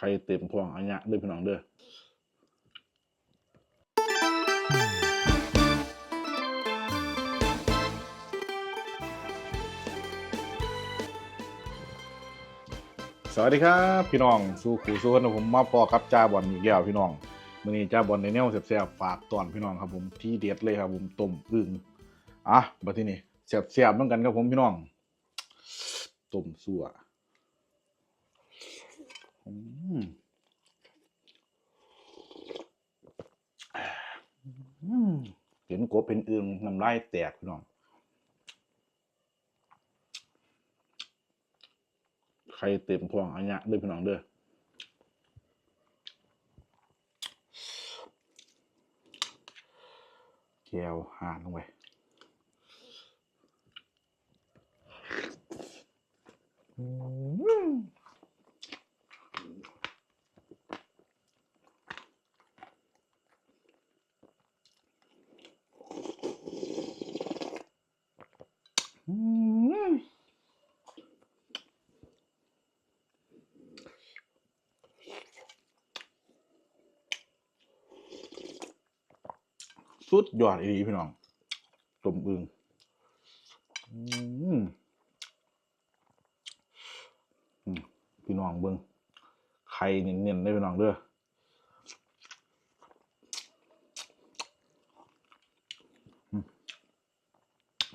ไข่เต็มท้องอันเนี้ยด้อพี่น้องเด้อสวัสดีครับพี่น้องสู้ขู่สู้กันะผมมาปอครับจ้าบอลอีกแล้วพี่น้องมื้อนี้จ้าบอลในแนวแซ่บๆฝากตอนพี่น้องครับผมที่เด็ดเลยครับผมต้มอึ่งอะบัดทีนี้แซ่บๆเหมือนกันครับผมพี่น้องต้มสั่วอืมอืม เห็นกบเป็นอึ่งน้ำลายแตกพี่น้องไข่เต็มท้องอันนี้ยเด้อพี่น้องเด้อแก้วหานลงไปอืมอืม สุดยอดอีดีพี่น้องตมอึงอือืมพี่น้องเบิ้งไข่เนียนๆได้พี่น้องเด้อ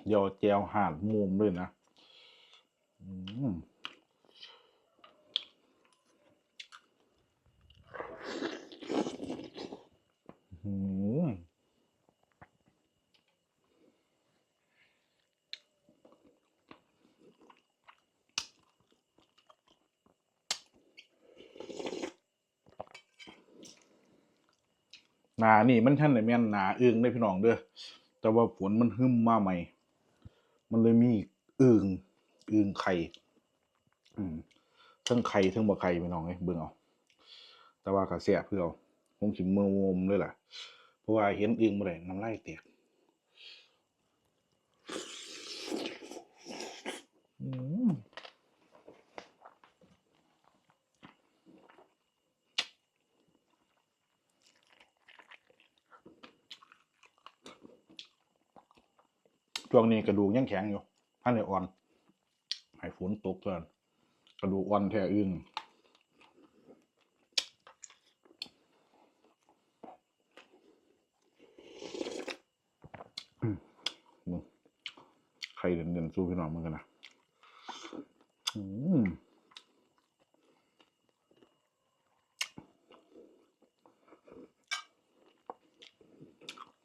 เดี๋ยวแจวห่านมุมด้วยนะอืมอืม ห นานี่มันท่านไหนแม่นหนาอึงได้พี่น้องเด้อแต่ว่าฝนมันหึมมาใหม่ มันเลยมีอึงอึงไข่อืมทั้งไข่ทั้งบ่ไข่พี่น้องเอ้ยเบิ่งเอาแต่ว่ากระเสียเพื่อเอาคงสิมือวมเลยล่ะ เพราะว่าเห็นอึงบ่ได้น้ำลายแตกอืม ช่วงนี้กระดูกยังแข็งอยู่ท่านเลยอ่อนให้ฝนตกเกินกระดูกอ่อนแท้อึ้งอืมมึงใครเด่นเด่นๆสู้พี่น้องมึงกันนะอืม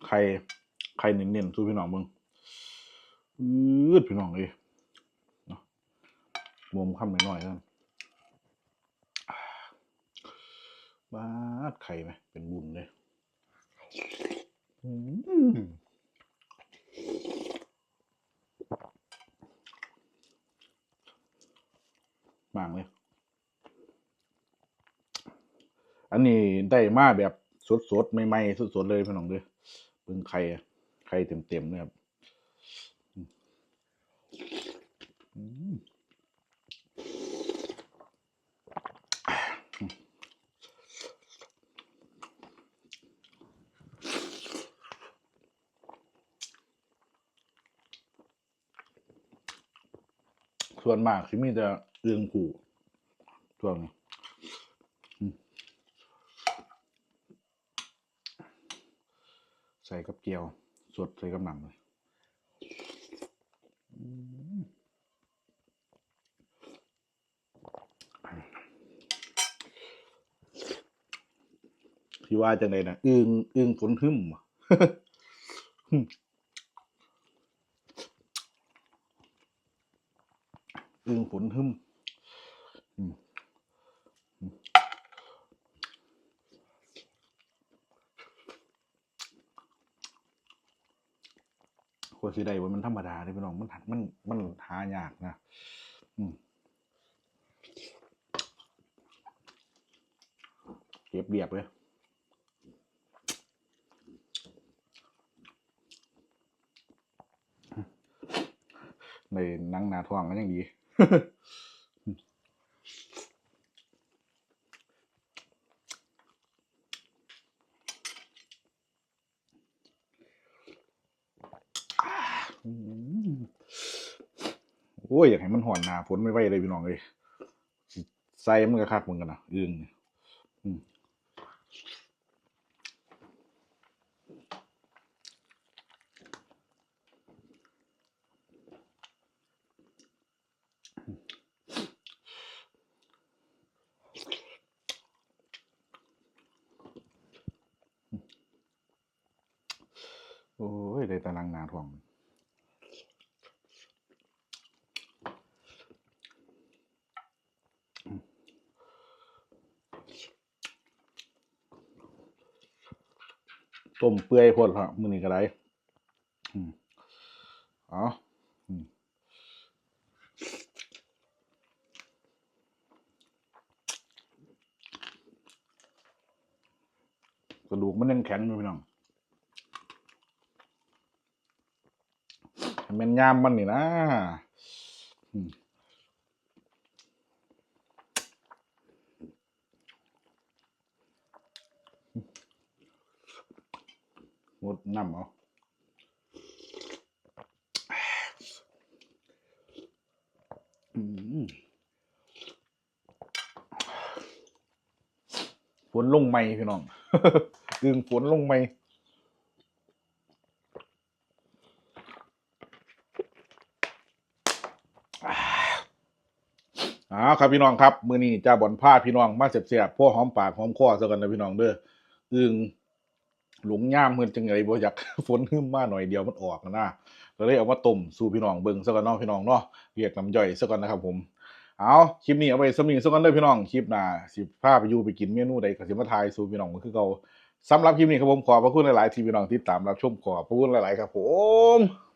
ใครใครเน้นๆสู้พี่น้องมึง อืดพี่น้องเลยเนาะมุมหน่อยๆนั่นบ้าดไข่ไหมเป็นบุญเลยอืมมากเลย อันนี้ได้มาแบบสดๆใหม่ๆสดๆเลยพี่น้องเลยเพิ่งไข่ไข่เต็มๆเนี่ยครับ ส่วนมากที่มีแต่เรื่องผูช่วงนี้ใส่กับเกี๊ยว สดใส่กับหนังเลย อืมพี่ว่าจังไดนะอึงอึงฝนหึมว่ะหึ่มอึงฝนหึมอืมอืมก ว่าสิได้ว่ามันธรรมดาเลยพี่น้องมันมันมันหายากนะอืมเก็บเรียบเลยในนังนาท้องก็ยังดี โอ้ยอยากให้มันห่อนหนาฝนไม่ไหวเลยพี่น้องเลยใส่มันก็คักมือนกันนะอึงนี่อืมโอ้ยได้ต่นางนาทอง ต้มเปื่อยพดครับมือนี้ก็ได้อ๋ออกระดูกมันยังแข็งอยู่พี่น้องแมันยามมันนี่นะอืม ดน้ำเอาฝนลงไหมพี่น้องดึงฝนลงไหมอ่าครับพี่น้องครับ มือนี้จ้าบอนผ้าพี่น้องมาเสียบๆพวกหอมปากหอมคอซะกันนะพี่น้องเด้ออึง หลงย่ามเงินจังไงบ่อยากฝนหึมมาหน่อยเดียวมันออกนะก็เลยเอามาต้มสู่พี่น้องเบิ่งซะกันเนาะพี่น้องเนาะเรียกน้ำย่อยซะกันนะครับผมเอาคลิปนี้เอาไปสำนีซะกันเด้อพี่น้องคลิปหน้าสิพาไปอยู่ไปกินเมนูใดก็สิมาทายสู่พี่น้องก็คือเก่าสำหรับคลิปนี้ครับผมขอบพระคุณหลายๆที่พี่น้องติดตามรับชมขอบพระคุณหลาย ๆ ครับผม